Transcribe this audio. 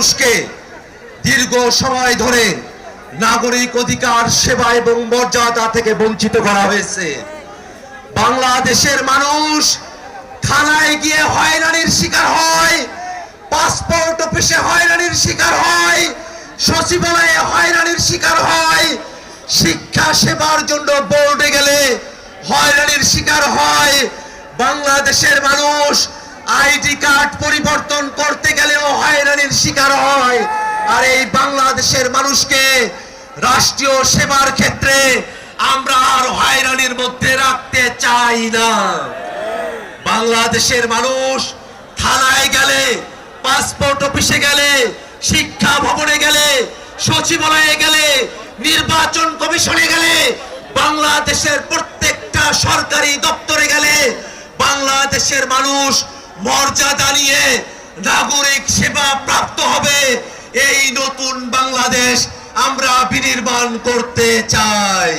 মানুষকে দীর্ঘ সময় ধরে নাগরিক অধিকার, সেবা এবং মর্যাদা থেকে বঞ্চিত করা হয়েছে। বাংলাদেশের মানুষ থানায় গিয়ে হয়রানির শিকার হয়, পাসপোর্ট অফিসে হয়রানির শিকার হয়, সচিবালয়ে হয়রানির শিকার হয়, শিক্ষা সেবার জন্য বোর্ডে গেলে হয়রানির শিকার হয়। বাংলাদেশের মানুষ আইডি কার্ড পরিবর্তন করতে গেলেও হয়রানির শিকার হয় আর এই বাংলাদেশের মানুষকে রাষ্ট্রীয় সেবার ক্ষেত্রে আমরা আর হয়রানির মধ্যে রাখতে চাই না। বাংলাদেশের মানুষ থানায় গেলে, পাসপোর্ট অফিসে গেলে, শিক্ষা ভবনে গেলে, সচিবালয়ে গেলে, নির্বাচন কমিশনে গেলে, বাংলাদেশের প্রত্যেকটা সরকারি দপ্তরে গেলে, বাংলাদেশের মানুষ মর্যাদা নিয়ে নাগরিক সেবা প্রাপ্ত হবে। এই নতুন বাংলাদেশ আমরা বিনির্মাণ করতে চাই।